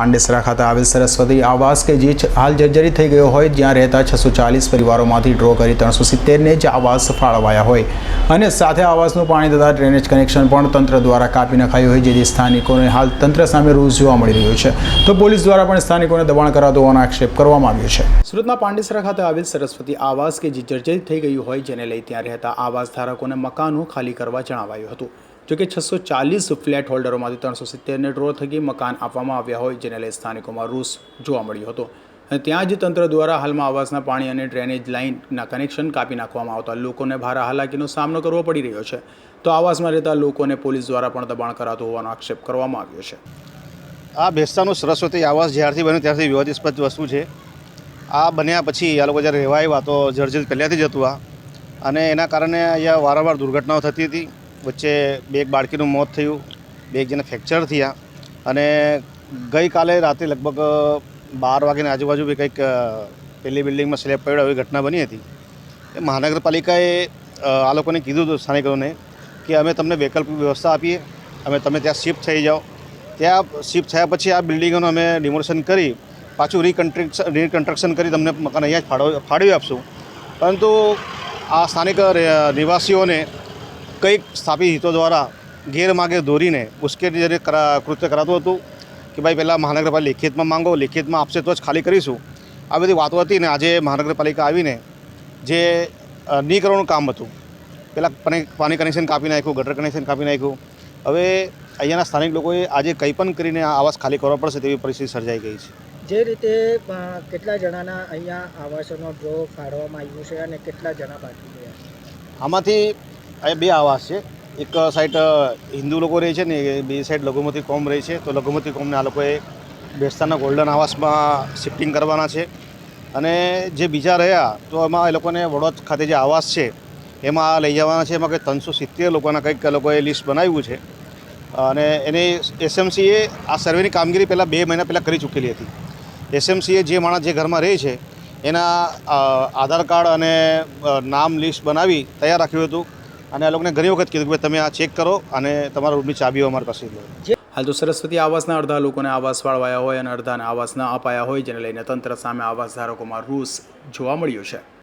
પાંડેસરા ખાતે આવેલ સરસ્વતી આવાસ કે જે હાલ જર્જરી થઈ ગયો હોય, જ્યાં રહેતા છસો ચાલીસ પરિવારોમાંથી ડ્રો કરી ત્રણસો સિત્તેરને જ આવાસ ફાળવાયા હોય. અને સાથે આવાસનું પાણી તથા ડ્રેનેજ કનેક્શન પણ તંત્ર દ્વારા કાપી નખાયું હોય, જેથી સ્થાનિકોને હાલ તંત્ર સામે રોષ જોવા મળી રહ્યો છે. તો પોલીસ દ્વારા પણ સ્થાનિકોને દબાણ કરાતો હોવાનો આક્ષેપ કરવામાં આવ્યો છે. સુરતના પાંડેસરા ખાતે આવેલ સરસ્વતી આવાસ કે જે જર્જરિત થઈ ગયું હોય, જેને લઈ ત્યાં રહેતા આવાસ ધારકોને મકાનો ખાલી કરવા જણાવાયું હતું. જોકે છસો ચાલીસ ફ્લેટ હોલ્ડરોમાંથી ત્રણસો સિત્તેરને ડ્રો થકી મકાન આપવામાં આવ્યા હોય, જેને લઈ સ્થાનિકોમાં રોષ જોવા મળ્યો હતો. અને ત્યાં જ તંત્ર દ્વારા હાલમાં આવાસના પાણી અને ડ્રેનેજ લાઇનના કનેક્શન કાપી નાખવામાં આવતા લોકોને ભારે હાલાકીનો સામનો કરવો પડી રહ્યો છે. તો આવાસમાં રહેતા લોકોને પોલીસ દ્વારા પણ દબાણ કરાતું હોવાનો આક્ષેપ કરવામાં આવ્યો છે. આ બેસ્તાનું સરસ્વતી આવાસ જ્યારથી બન્યું ત્યારથી વિવાદાસ્પદ વસ્તુ છે. આ બન્યા પછી આ લોકો જ્યારે રહેવા આવ્યા તો જર્જરિત પહેલાંથી જ હતું આ. અને એના કારણે અહીંયા વારંવાર દુર્ઘટનાઓ થતી હતી. વચ્ચે બે એક બાળકીનું મોત થયું. બે જણા ફ્રેક્ચર થયા. અને ગઈકાલે રાતે લગભગ બાર વાગ્યાની આજુબાજુ બી કંઈક પેલી બિલ્ડિંગમાં સ્લેબ પડ્યો. એવી ઘટના બની હતી. એ મહાનગરપાલિકાએ આ લોકોને કીધું હતું સ્થાનિકોને કે અમે તમને વૈકલ્પિક વ્યવસ્થા આપીએ. અમે તમે ત્યાં શિફ્ટ થઈ જાઓ. ત્યાં શિફ્ટ થયા પછી આ બિલ્ડિંગોનું અમે ડિમોલેશન કરી, પાછું રીકન્સ્ટ્રક્શન રીકન્સ્ટ્રક્શન કરી તમને મકાન અહીંયા જ ફાળવ ફાળવી આપશું. પરંતુ આ સ્થાનિક નિવાસીઓને કંઈક સ્થાપિત હિતો દ્વારા ગેરમાર્ગે દોરીને ઉશ્કેરી કરા કૃત્ય કરાતું હતું કે ભાઈ પહેલાં મહાનગરપાલિકા લેખિતમાં માંગો લેખિતમાં આપશે તો જ ખાલી કરીશું આ બધી વાતો હતી ને આજે મહાનગરપાલિકા આવીને જે અ, કામ હતું પહેલાં પાણી પાણી કનેક્શન કાપી નાખ્યું ગટર કનેક્શન કાપી નાખ્યું હવે અહીંયાના સ્થાનિક લોકોએ આજે કંઈ પણ કરીને આ આવાસ ખાલી કરવા પડશે તેવી પરિસ્થિતિ સર્જાઈ ગઈ છે. જે રીતે કેટલા જણાના અહીંયા આવાસોનો ડ્રો ફાળવામાં આવ્યું છે અને કેટલા જણા બાકી રહ્યા છે? આમાંથી અહીંયા બે આવાસ છે. એક સાઈડ હિન્દુ લોકો રહે છે ને બે સાઈડ લઘુમતી કોમ રહે છે. તો લઘુમતી કોમને આ લોકોએ બેસ્તાના ગોલ્ડન આવાસમાં શિફ્ટિંગ કરવાના છે. અને જે બીજા રહ્યા, તો એમાં એ લોકોને વડોદ ખાતે જે આવાસ છે, એમાં લઈ જવાના છે. એમાં કંઈક ત્રણસો સિત્તેર લોકોના કંઈક લોકોએ લિસ્ટ બનાવ્યું છે. અને એની એસએમસીએ આ સર્વેની કામગીરી પહેલાં બે મહિના પહેલાં કરી ચૂકેલી હતી. એસએમસીએ જે માણસ જે ઘરમાં રહે છે, એના આધાર કાર્ડ અને નામ લિસ્ટ બનાવી તૈયાર રાખ્યું હતું. અને આ લોકોને ઘણી વખત કીધું કે તમે આ ચેક કરો અને તમારા રૂમની ચાબીઓ અમારી પાસે લો. હાલ તો સરસ્વતી આવાસના અડધા લોકોને આવાસ ફાળવાયા હોય અને અડધાને આવાસ ન અપાયા હોય, જેને લઈને તંત્ર સામે આવાસ ધારકોમાં રોષ જોવા મળ્યો છે.